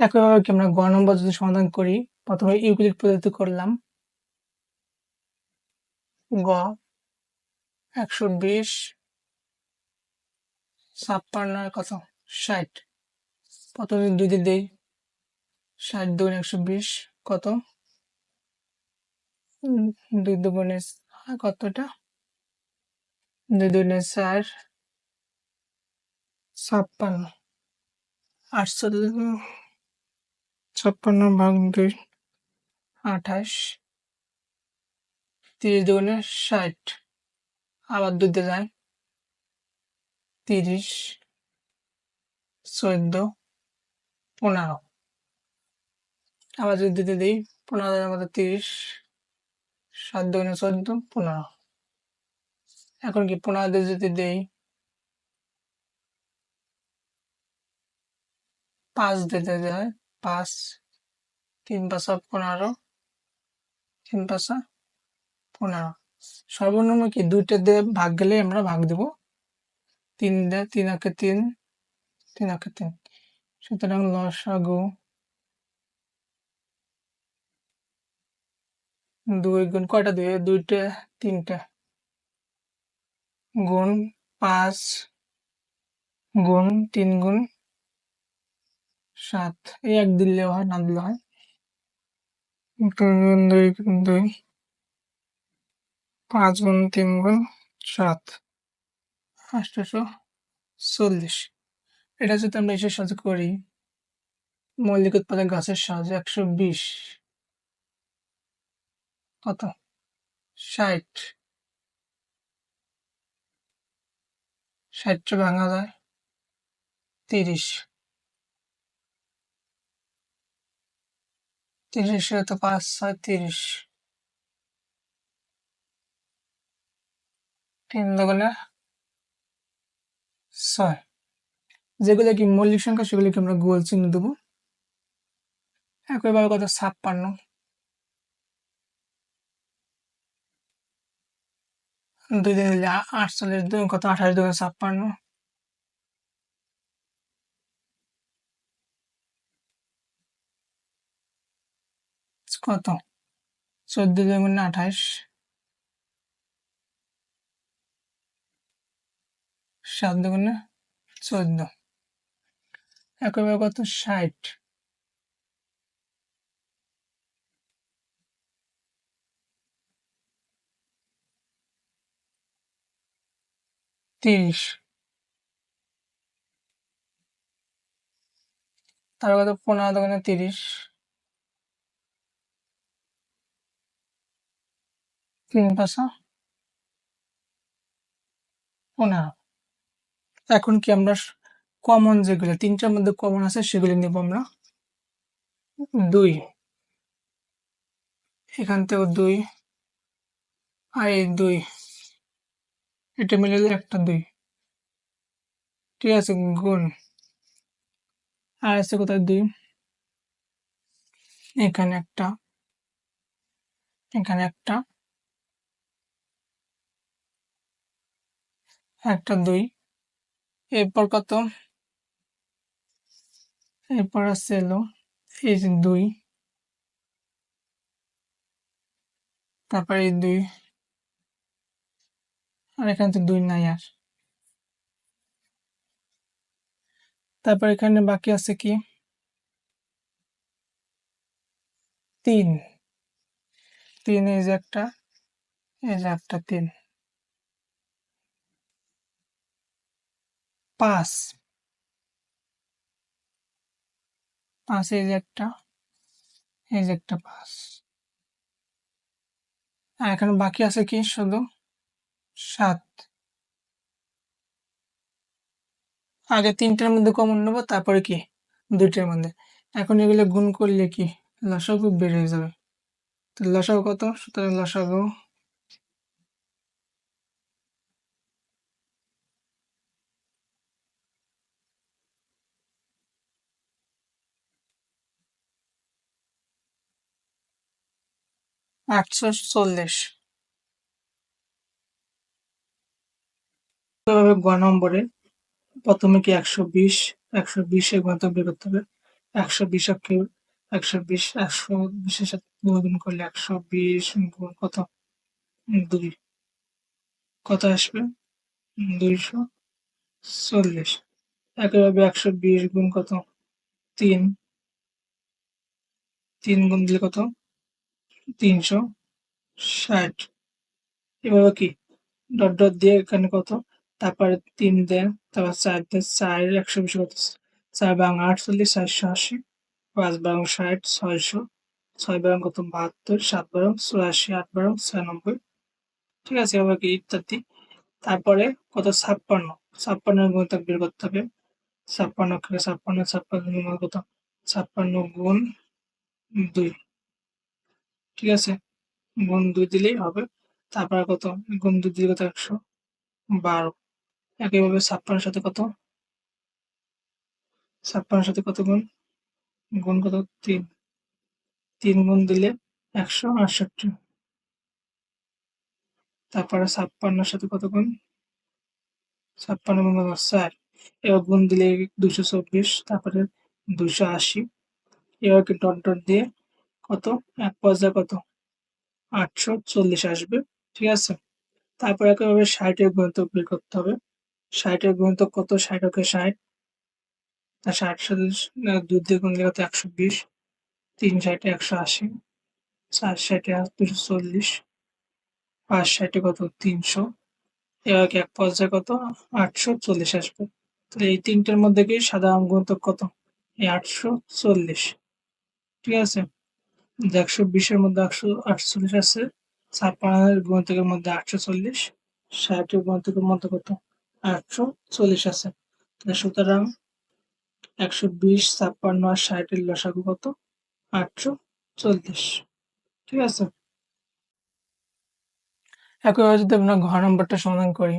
একইভাবে কি আমরা গ নম্বর যদি সমাধান করি, প্রথমে ইউক্লিড পদ্ধতি করলাম। গ, একশো বিশ, ছাপ্পান্ন কত? ষাট। প্রথমে দুই দিয়ে দেই। ষাট দুগুণ একশো বিশ, কত? দুই দুগুণে কতটা? দুই দুগুণে চার, ছাপ্পান্ন। আটচল্লিশ ছাপ্পান্ন ভাগ দুই। আঠাশ। তিরিশ দুগুণে ষাট। আবার দিয়ে যায় তিরিশ। চোদ্দ। পনেরো। আবার যদি দিতে দিই, পনেরো হাজারের মধ্যে তিরিশ। সাত দুগুণে চোদ্দ, পনেরো। এখন কি পনেরো দিয়ে যদি দেই, পাঁচ দিতে যায় পাঁচ তিন পাঁচা পনেরো তিন পাঁচা পনেরো। সর্বনিম্ন কি? দুইটা দিয়ে ভাগ গেলে আমরা ভাগ দেব। তিন দিয়ে তিন একে তিন তিন একে তিন। সুতরাং লসাগু দুই গুণ কয়টা দুই দুইটা, তিনটা। গুণ পাঁচ গুণ তিন গুণ সাত, এই এক দিলেও হয়, না দিলে হয়। দুই দুই দুই, পাঁচ গুণ তিন গুণ সাত আটশোশো চল্লিশ। এটা যদি আমরা এসে সাহায্য করি, মৌলিক উৎপাদক গাছের সাহায্যে একশো বিশ। কত? ষাট। ষাটটা ভাঙা যায়, তিরিশ। তিরিশে তো পাঁচ ছয় তিরিশ তিন দোকানে ছয় যেগুলো কি মৌলিক সংখ্যা, সেগুলিকে আমরা গোল চিহ্ন দেবো। একইভাবে কত? ছাপ্পান্ন। দুই দিন আটচল্লিশ দুই কত? আঠাশ দুই ছাপ্পান্ন। কত? চোদ্দ দুগুণ আঠাশ। সাত দুগুণে চোদ্দ। একইভাবে কত? ষাট। তিরিশ। তারপর কত? পনেরো দুগুণে তিরিশ। তিন পাঁচা পনেরো এখন কি আমরা কমন যেগুলো, তিনটার মধ্যে কমন আছে সেগুলি নেব আমরা? দুই। এখান থেকেও দুই। আর এই দুই। এটা মিলে একটা দুই। ঠিক আছে, গুণ। আর আছে কোথায় দুই? এখানে একটা। এখানে একটা। একটা দুই। এরপর কত? এরপর আছে এলো, এই যে দুই। তারপর এই দুই। আর এখানে তো দুই নাই আর। তারপর এখানে বাকি আছে কি? তিন। তিন এই যে একটা, এই যে একটা তিন। পাঁচ পাঁচ এই যে একটা, এই যে একটা পাঁচ এখানে বাকি আছে কি শুধু? সাত। আগে তিনটার মধ্যে কমন নেব, তারপরে কি? দুইটার মধ্যে। এখন এগুলো গুণ করলে কি? লসাগু বেড়ে যাবে। তো লসাগু কত? সুতরাং লসাগু আটশো চল্লিশ। এভাবে গ নম্বরে প্রথমে কি একশো বিশ, একশো বিশে গত বের করতে হবে। একশো বিশ একশো বিশ, একশো বিশের সাথে গুণ করলে একশো বিশ গুণ কত? দুই। কত আসবে? দুইশো চল্লিশ। একইভাবে একশো বিশ গুণ কত? তিন। তিন গুণ দিলে কত? তিনশো ষাট। এভাবে কি? ডট ডট দিয়ে এখানে কত? তারপরে তিন দেন, তারপর চার দেন চার একশো বিশ কত? চার বাং আটচল্লিশ চারশো আশি। পাঁচ বারং ষাট, ছয়শো। ছয় বারং কত? বাহাত্তর। সাত বারং চুরাশি, আট বারং ছিয়ানব্বই। ঠিক আছে এবার কি? ইত্যাদি। তারপরে কত? ছাপ্পান্ন। ছাপ্পান্নের গুণিতক বের করতে হবে। ছাপ্পান্ন ছাপ্পান্ন ছাপ্পান্ন কত? ছাপ্পান্ন গুণ দুই। ঠিক আছে? গুণ দুই দিলেই হবে। তারপরে কত? গুণ দুই দিলে কত একশো বারো। একইভাবে ছাপ্পান্নের সাথে কত? ছাপ্পান্নের সাথে কত গুণ? গুণ কত? তিন। তিন গুণ দিলে একশো আটষট্টি। তারপরে ছাপ্পান্নের সাথে কত গুণ? ছাপ্পান্ন গুণ চার। এবার গুণ দিলে দুশো চব্বিশ, তারপরে দুশো আশি। এবার ডট ডট দিয়ে কত? এক পর্যায়ে কত? আটশো চল্লিশ আসবে, ঠিক আছে? তারপরে একইভাবে ষাটের গুণিতক বের করতে হবে। ষাটের গুণিতক কত? ষাট ওকে ষাট। তা ষাট সাথে দুই দিয়ে গুণ কত একশো বিশ। তিন ষাটে একশো আশি। চার ষাটে দুশো চল্লিশ। পাঁচ ষাটে কত? তিনশো। এবার এক পর্যায়ে কত? আটশো চল্লিশ আসবে। তো এই তিনটের মধ্যে কি সাধারণ গুণিতক কত? এই আটশো চল্লিশ। ঠিক আছে? একশো বিশের মধ্যে একশো আটচল্লিশ আছে ছাপ্পান্নের গুণিতকের মধ্যে আটশো চল্লিশ ষাটের গুণিতকের মধ্যে কত? আটশো চল্লিশ আছে সুতরাং একশো বিশ, ছাপ্পান্ন আর ষাটের লসাগু কত? আটশো চল্লিশ ঠিক আছে? একইভাবে যদি আমরা ঘর নম্বরটা সমাধান করি।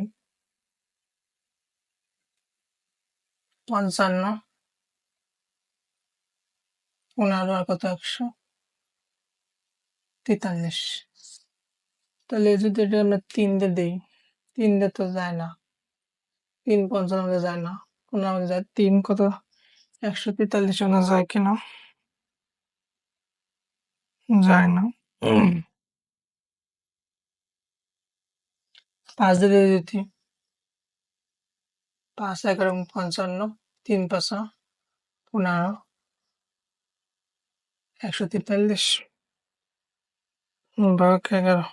পঞ্চান্ন, পনেরো আর কত? একশো। তেতাল্লিশ। তাহলে যদি এটা আমরা তিন দিয়ে দিই তিন দিয়ে তো যায় না। তিন পঞ্চান্ন যায় না। পনেরো যায় তিন কত? একশো তেতাল্লিশ আনা যায় কিনা? যায় না। পাঁচ দিয়ে দিতি পাঁচ এগারো পঞ্চান্ন তিন পাঁচা পনেরো একশো তেতাল্লিশ। ভাগ এগারো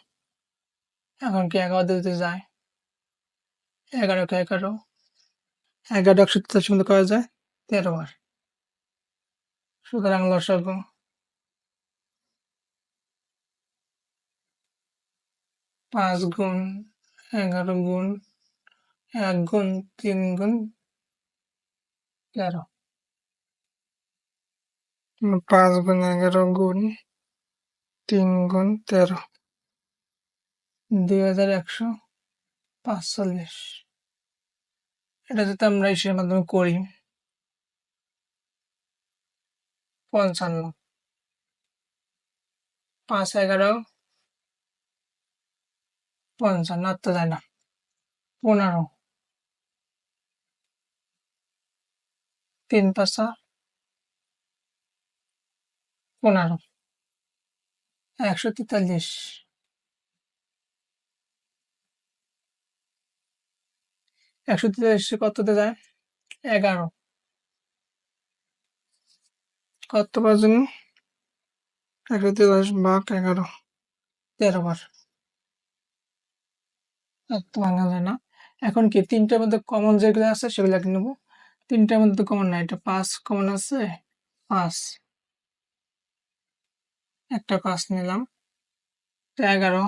এখন কি এগারো দিতে যায় এগারো কে এগারো এগারো একশো তেতাল্লিশ মধ্যে করা যায় তেরো বার সুতরাং লসাগু পাঁচ গুণ এগারো গুণ এক গুণ তিন গুণ তেরো পাঁচ গুণ এগারো গুণ তিন গুণ তেরো। দুই হাজার একশো পাঁচচল্লিশ। এটা যদি আমরা হিসেবের মাধ্যমে করি, পঞ্চান্ন। পাঁচ এগারো, পঞ্চান্ন তো যায় না। পনেরো। তিন পাঁচা, পনেরো। একশো তেতাল্লিশ। একশো তেতাল্লিশে কততে যায় এগারো। কত পার্সেন্ট একশো তেতাল্লিশ ভাগ এগারো। তেরো বার। ভাঙা যায় না। এখন কি তিনটার মধ্যে কমন যেগুলো আছে সেগুলো নেব। তিনটার মধ্যে কমন না এটা পাঁচ কমন আছে? পাঁচ। একটা পাঁচ নিলাম। এগারো।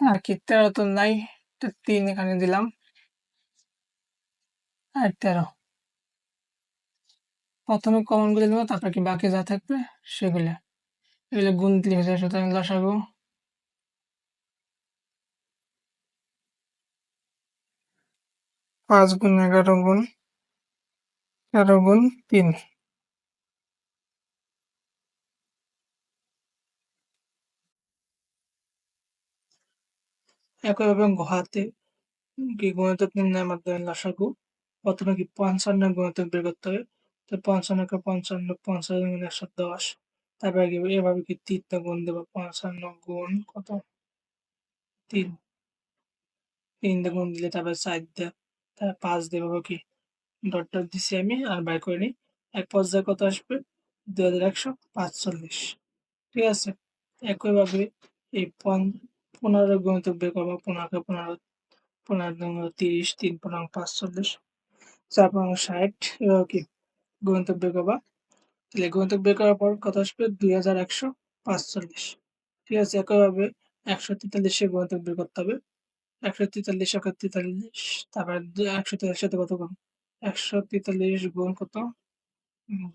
আর কি, তেরো তো নাই তিন এখানে দিলাম। আর তেরো। প্রথমে কমনগুলো দেবো তারপর কি বাকি যা থাকবে সেগুলো। এগুলো গুণ দিলে হয়ে যায় সুতরাং লসাগু। পাঁচ গুণ, এগারো গুণ। তেরো গুণ তিন। একইভাবে ঘাতে কি গুণিতক নির্ণয়ের মাধ্যমে লসাগু প্রথমে কি পঞ্চান্ন গুণিতক বের করতে হবে। তো পঞ্চান্নকে পঞ্চান্ন পঞ্চান্ন গুণ একশো দশ। তারপরে এভাবে কি তিনটা গুণ দেবো? পঞ্চান্ন গুণ কত? তিন। তিন দিয়ে গুণ দিলে তারপরে চার দিয়ে তারপর পাঁচ দেবো কি? ডট ডট দিছি আমি, আর বাই করে নিই। এক পর্যায়ে কত আসবে? দুই হাজার একশো পাঁচচল্লিশ। ঠিক আছে? একইভাবে এই পনেরো গুণিতক বের করব, পনেরোকে পনেরো পনেরো তিরিশ, তিন পনেরো পাঁচচল্লিশ, চার পনেরো ষাট। এভাবে কি? গুণিতক বের করবা। তাহলে গুণিতক বের করার পর কত আসবে? দুই হাজার একশো পাঁচচল্লিশ। ঠিক আছে? একইভাবে একশো তেতাল্লিশে গুণিতক বের করতে হবে। একশো তেতাল্লিশ একশো তেতাল্লিশ, তারপরে একশো তেতাল্লিশ সাথে কত গুণ একশো তেতাল্লিশ গুণ কত?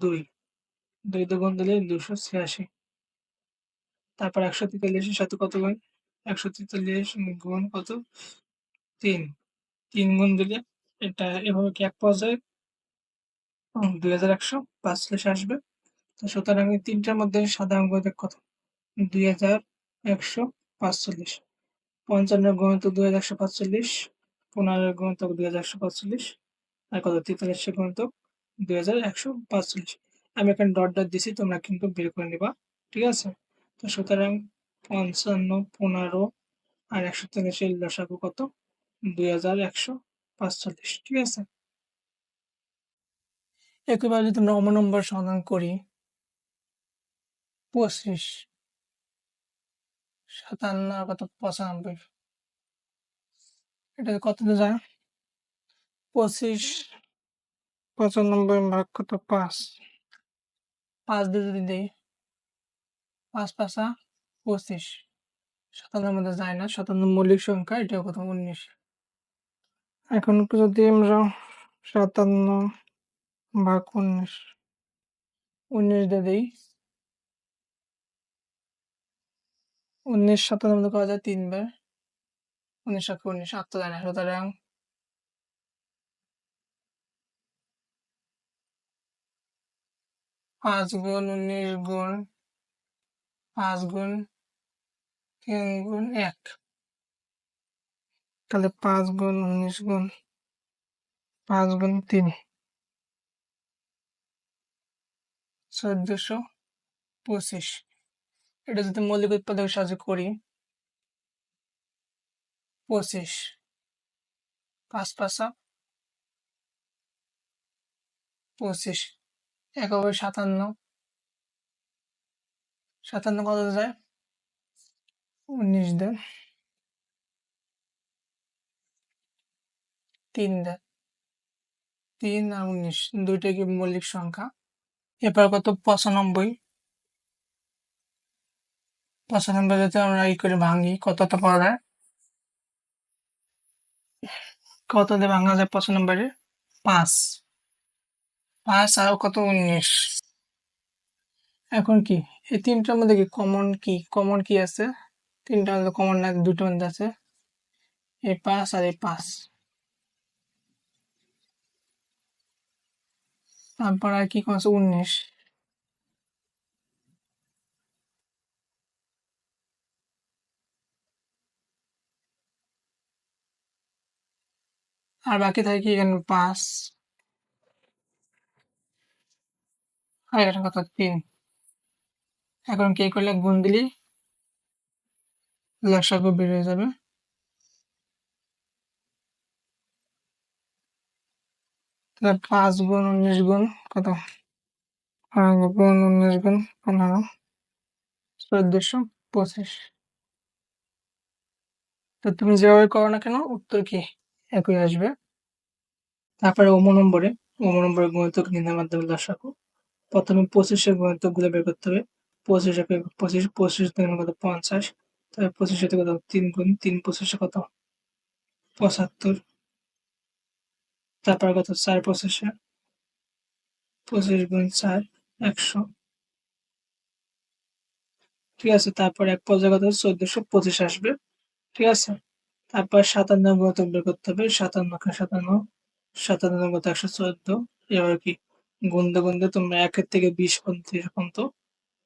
দুই। দুই গুণ দিলে দুশো ছিয়াশি। তারপর একশো তেতাল্লিশের সাথে কত গুণ? একশো তেতাল্লিশ গুণ কত? তিন। তিন গুণ দিলে এটা এভাবে কি এক পর্যায়ে দুই হাজার একশো পাঁচচল্লিশ আসবে। তো সুতরাং তিনটার মধ্যে সাধারণ গুণিতক কত? দুই হাজার একশো পাঁচচল্লিশ। পঞ্চান্ন গুণিতক দুই হাজার একশো পাঁচচল্লিশ। পনেরো গুণিতক দুই হাজার একশো পাঁচচল্লিশ। আর কত তেতাল্লিশ গুণিতক দুই হাজার একশো পাঁচচল্লিশ। আমি এখানে ডট ডট দিছি, তোমরা কিন্তু বের করে নিবা, ঠিক আছে? তো সুতরাং পঞ্চান্ন, পনেরো আর একশো তেতাল্লিশের লসাগু কত? দুই হাজার একশো পাঁচচল্লিশ, ঠিক আছে? একইভাবে যদি আমরা অম নম্বর সমাধান করি, পঁচিশ, সাতান্ন কত? পঁচানব্বই। এটা কত যায় পঁচিশ পঁচানব্বই ভাগ কত? পাঁচ। পাঁচ দিয়ে যদি দিই পাঁচ পাঁচা পঁচিশ। সাতান্নের মধ্যে যায় না সাতান্ন মৌলিক সংখ্যা এটাও কত উনিশ। এখন যদি আমরা সাতান্ন ভাগ উনিশ উনিশ দিয়ে দিই উনিশ সাতান্ন মধ্যে করা যায় তিনবার। উনিশ সাত উনিশ আট যায় না সুতরাং পাঁচ গুণ উনিশ গুণ পাঁচ গুণ তিন গুণ এক। তাহলে পাঁচ গুণ উনিশ গুণ পাঁচ গুণ তিন। চোদ্দশো পঁচিশ। এটা যদি মৌলিক উৎপাদকের সাহায্যে করি, পঁচিশ। পাঁচ পাঁচা, পঁচিশ। একেবারে সাতান্ন। সাতান্ন কত যায়? উনিশ দেয় তিন দেয় তিন আর উনিশ, দুইটা কি মৌলিক সংখ্যা? এরপর কত? পঁচানব্বই। পঁচানব্বই যদি আমরা ই করে ভাঙি, কতটা পাওয়া যায়? কত দিয়ে ভাঙা যায় পঁচানব্বই পাঁচ। পাঁচ আর কত উনিশ? এখন কি? এই তিনটার মধ্যে কি কমন কি? কমন কি আছে? তিনটার মধ্যে কমন না দুটোর মধ্যে আছে। এই পাঁচ আর এই পাঁচ। তারপর আর কি আছে? উনিশ। আর বাকি থাকে কি এখানে? পাঁচ। আর এখানে কত তিন। এখন কে করলে গুণ দিলি? লসাগু বেরিয়ে যাবে। পাঁচ গুণ উনিশ গুণ কত? গুণ উনিশ গুণ পনেরো। চোদ্দশো পঁচিশ। তো তুমি যেভাবে করো না কেন, উত্তর কি? একই আসবে। তারপরে ওমো নম্বরে ওমো নম্বরে গুণিতক নির্ণয়ের মাধ্যমে লসাগু প্রথমে পঁচিশের গুণিতকগুলো বের করতে হবে। পঁচিশ পঁচিশ পঁচিশ কত পঞ্চাশ। তারপরে পঁচিশ কত? তিন গুণ তিন পঁচিশে কত? পঁচাত্তর। তারপর কত? চার পঁচিশে। পঁচিশ গুণ চার, একশো। ঠিক আছে, তারপর এক পর্যায়ে কত? চোদ্দশো পঁচিশ আসবে। ঠিক আছে? তারপর সাতান্ন গুণিতক বের করতে হবে। সাতান্ন সাতান্ন সাতান্ন কত একশো চোদ্দ। এবার কি? গুনতে গুনতে তোমরা একের থেকে বিশ পর্যন্ত পর্যন্ত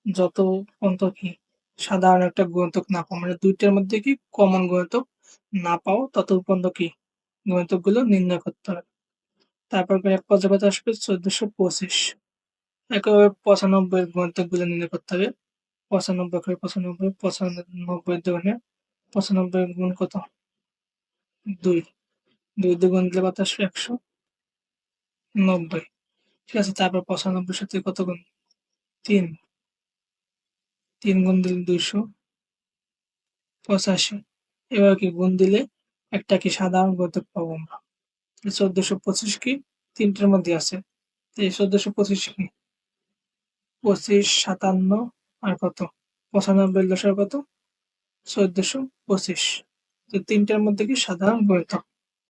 যত পর্যন্ত কি সাধারণ একটা গুণিতক না পাও মানে দুইটার মধ্যে কি কমন গুণিতক না পাও, তত পর্যন্ত কি গুণিতকগুলো নির্ণয় করতে হবে। তারপর এক পর্যায়ে আসবে চোদ্দশো পঁচিশ। একইভাবে পঁচানব্বই এর গুণিতকগুলো নির্ণয় করতে হবে। পঁচানব্বই করে পঁচানব্বই পঁচানব্বই দুগুণে পঁচানব্বই গুণ কত? দুই। দুই দুগুণ দিলে কত আসবে? একশো নব্বই। ঠিক আছে, তারপর পঁচানব্বই সাথে কত গুণ? তিন। তিন গুণ দিলে দুইশো। পঁচাশি। এবার কি, গুণ দিলে একটা কি সাধারণ গতিক পাবো আমরা। চোদ্দশো পঁচিশ কি? তিনটের মধ্যে আছে। এই চোদ্দশো পঁচিশ কি? পঁচিশ, সাতান্ন আর কত? পঁচানব্বই দশের কত চোদ্দশো পঁচিশ। তো তিনটার মধ্যে কি সাধারণ গণিতক